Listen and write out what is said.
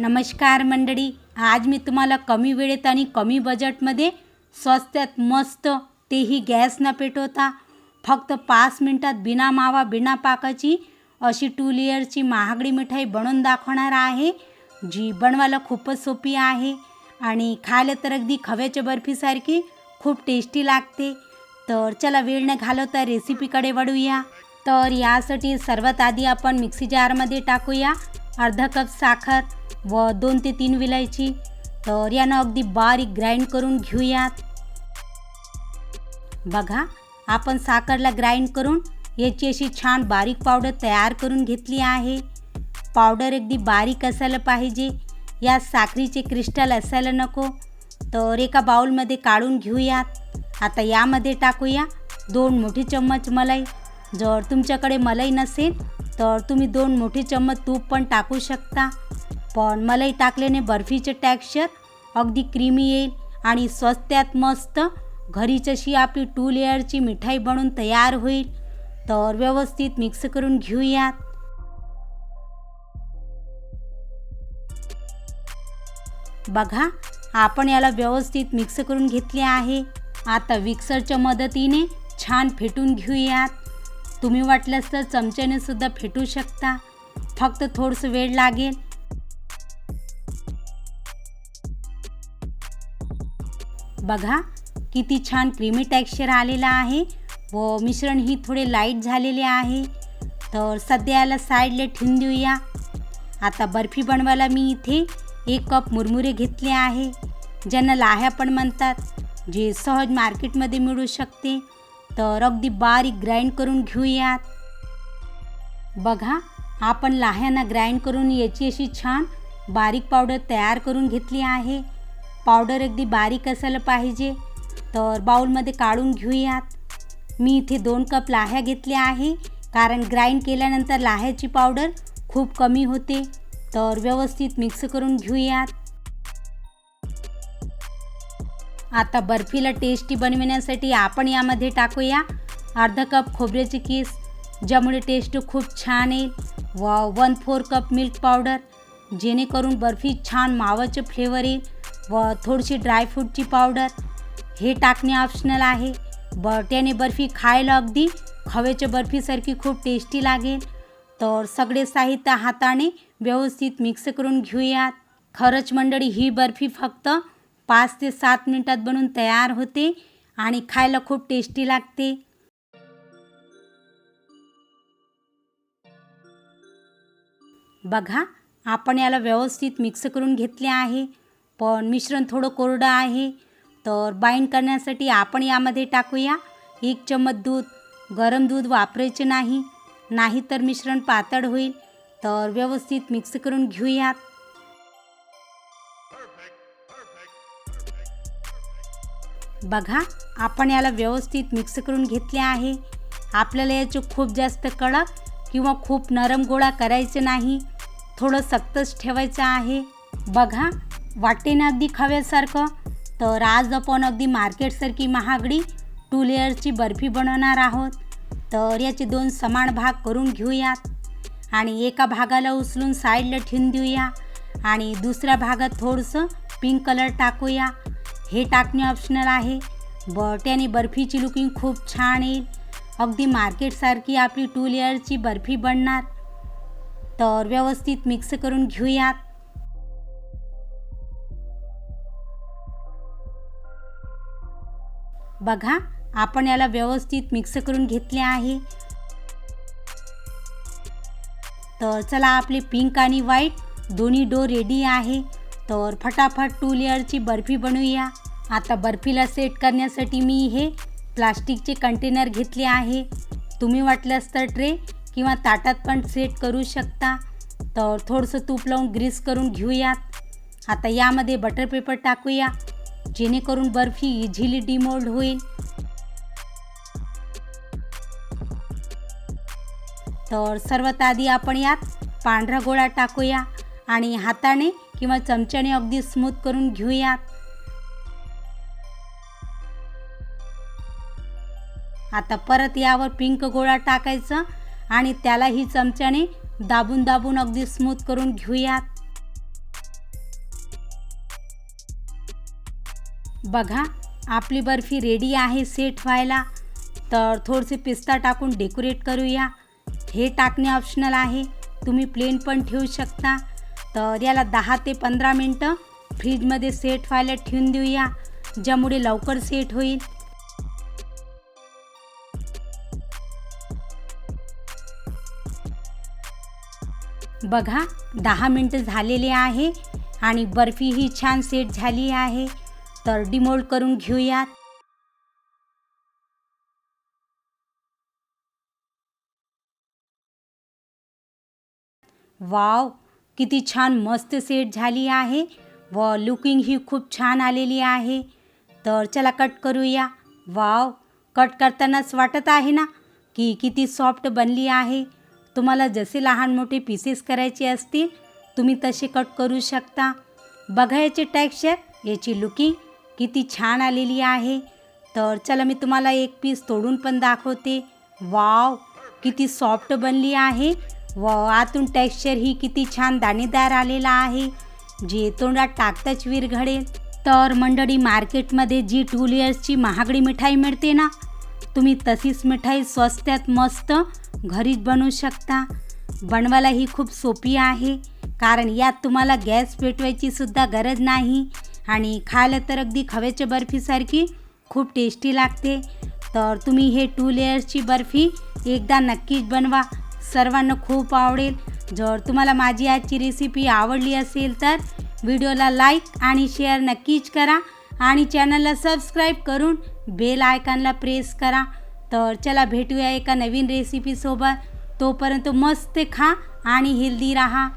नमस्कार मंडळी. आज मी तुम्हाला कमी वेळेत आणि कमी बजेटमध्ये स्वस्तात मस्त तेही गॅस न पेटवता. फक्त पाच मिनटात बिना मावा बिना पाकाची अशी टू लेअरची महागडी मिठाई बनवून दाखवणार आहे. जी बनवायला खूपच सोपी आहे. आणि खायला तर अगदी खव्याच्या बर्फीसारखी खूप टेस्टी लागते. तर चला वेळ न घालवता रेसिपीकडे वळूया. तर यासाठी सर्वात आधी आपण मिक्सी जारमध्ये टाकूया. अर्धा कप साखर व दोन ते तीन विलायची. तर यानं अगदी बारीक ग्राइंड करून घेऊयात. बघा आपण साखरला ग्राइंड करून याची अशी छान बारीक पावडर तयार करून घेतली आहे. पावडर अगदी बारीक असायला पाहिजे. या साखरीचे क्रिस्टल असायला नको. तर एका बाउलमध्ये काढून घेऊयात. आता यामध्ये टाकूया दोन मोठे चम्मच मलाई. जर तुमच्याकडे मलाई नसेल तर तुम्ही दोन मोठे चम्मच तूप पण टाकू शकता. पण मलाई टाकल्याने बर्फीचं टॅक्स्चर अगदी क्रीमी येईल आणि स्वस्त्यात मस्त घरीच अशी आपली टू लेअरची मिठाई बनून तयार होईल. तर व्यवस्थित मिक्स करून घेऊयात. बघा आपण याला व्यवस्थित मिक्स करून घेतले आहे. आता मिक्सरच्या मदतीने छान फेटून घेऊयात. तुम्ही वाटल्यास तर चमच्याने सुद्धा फेटू शकता. फक्त थोडंसं वेळ लागेल. बघा किती छान क्रीमी टेक्स्चर आलेला आहे व मिश्रण ही थोडे लाइट झालेले आहे. तर सध्याला साईडला ठेवून देऊया. आता बर्फी बनवायला मी इथे एक कप मुरमुरे घेतले आहे. ज्यांना लाह्या पण म्हणतात जे सहज मार्केटमध्ये मिळू शकते. तर अगदी बारीक ग्राइंड करून घेऊयात. बघा आपण लाह्यांना ग्राइंड करून याची अशी छान बारीक पावडर तयार करून घेतली आहे. पावडर अगदी बारीक असायला पाहिजे. तर बाऊलमध्ये काढून घेऊयात. मी इथे दोन कप लाह्या घेतल्या आहे. कारण ग्राइंड केल्यानंतर लाह्याची पावडर खूप कमी होते. तर व्यवस्थित मिक्स करून घेऊयात. आता बर्फीला टेस्टी बनविण्यासाठी आपण यामध्ये टाकूया अर्धा कप खोबऱ्याची किस ज्यामुळे टेस्ट खूप छान येईल. व one four cup milk powder जेणेकरून बर्फी छान मावाचं फ्लेवर येईल. व थोडीशी ड्रायफ्रूटची पावडर हे टाकणे ऑप्शनल आहे. ब त्याने बर्फी खायला अगदी खव्याच्या बर्फीसारखी खूप टेस्टी लागेल. तर सगळे साहित्य हाताने व्यवस्थित मिक्स करून घेऊयात. खरंच मंडळी ही बर्फी फक्त पाच ते सात मिनटात बनून तयार होते आणि खायला खूप टेस्टी लागते. बघा आपण याला व्यवस्थित मिक्स करून घेतले आहे. पण मिश्रण थोडं कोरडं आहे. तर बाइंड करण्यासाठी आपण यामध्ये टाकूया. एक चम्मच दूध गरम दूध वापरायचे नाही. नाहीतर मिश्रण पातळ होईल. तर व्यवस्थित मिक्स करून घेऊयात. बघा आपण याला व्यवस्थित मिक्स करून घेतले आहे. आपल्याला याचे खूप जास्त कडक किंवा खूप नरम गोळा करायचे नाही. थोडं सक्तच ठेवायचं आहे. बघा वाटते ना अगदी खव्यासारखं? तर आज आपण अगदी मार्केटसारखी महागडी टू लेअरची बर्फी बनवणार आहोत. तर याचे दोन समान भाग करून घेऊयात. आणि एका भागाला उचलून साईडला ठेवून देऊया. आणि दुसऱ्या भागात थोडंसं पिंक कलर टाकूया. हे टाकणे ऑप्शनल आहे. ब त्याने बर्फीची लुकिंग खूप छान येईल. अगदी मार्केटसारखी आपली टू लेअरची बर्फी बनणार. तर व्यवस्थित मिक्स करून घेऊयात. बघा आपण याला व्यवस्थित मिक्स करून घेतले आहे. तर चला आपले पिंक आणि व्हाईट दोन्ही डो रेडी आहे. तर फटाफट टू लेअरची बर्फी बनवूया. आता बर्फीला सेट करण्यासाठी मी हे प्लास्टिकचे कंटेनर घेतले आहे. तुम्ही वाटल्यास तर ट्रे किंवा ताटात पण सेट करू शकता. तर थोडंसं तूप लावून ग्रीस करून घेऊयात. आता यामध्ये बटर पेपर टाकूया. जेणेकरून बर्फी इझिली डिमोल्ड होईल. तर सर्वात आधी आपण यात पांढरा गोळा टाकूया आणि हाताने किंवा चमच्याने अगदी स्मूथ करून घेऊयात. आता परत यावर पिंक गोळा टाकायचं आणि त्यालाही चमच्याने दाबून दाबून अगदी स्मूथ करून घेऊयात. बघा आपली बर्फी रेडी आहे सेट व्हायला. तर थोडेसे पिस्ता टाकून डेकोरेट करूया. हे टाकणे ऑप्शनल आहे. तुम्ही प्लेन पण ठेवू शकता. तर याला दहा ते पंधरा मिनटं फ्रीजमध्ये सेट व्हायला ठेवून देऊया ज्यामुळे लवकर सेट होईल. बघा दहा मिनटं झालेले आहे आणि बर्फी ही छान सेट झाली आहे. तर डिमोल्ड करून घेऊयात. वाव किती छान मस्त सेट झाली आहे व लुकिंग ही खूप छान आलेली आहे. तर चला कट करूया. वाव कट करतानाच वाटत आहे ना की किती सॉफ्ट बनली आहे. तुम्हाला जसे लहान मोठे पीसेस करायचे असतील तुम्ही तसे कट करू शकता. बघा याचे टेक्स्चर याची लुकिंग किती छान आलेली आहे. तर चला मी तुम्हाला एक पीस तोडून पण दाखवते. वाव किती सॉफ्ट बनली आहे. व आतून टेक्स्चर ही किती छान दाणेदार आलेला आहे. जे तोंडात टाकताच विरघडेल तर मंडळी मार्केटमध्ये जी टू लेयर्सची महागडी मिठाई मिळते ना तुम्ही तशीच मिठाई स्वस्त्यात मस्त घरीच बनवू शकता. बनवायला ही खूप सोपी आहे. कारण यात तुम्हाला गॅस पेटवायची सुद्धा गरज नाही. आणि खायला तर अगदी खव्याच्या बर्फीसारखी खूप टेस्टी लागते. तर तुम्ही हे टू लेयर्सची बर्फी एकदा नक्कीच बनवा. सर्वांना खूप आवडेल. जर तुम्हाला माझी आजची रेसिपी आवडली असेल तर व्हिडिओला लाईक आणि शेअर नक्कीच करा आणि चॅनलला सबस्क्राईब करून बेल आयकॉनला प्रेस करा. तर चला भेटूया एका नवीन रेसिपीसोबत तोपर्यंत मस्त खा आणि हेल्दी राहा.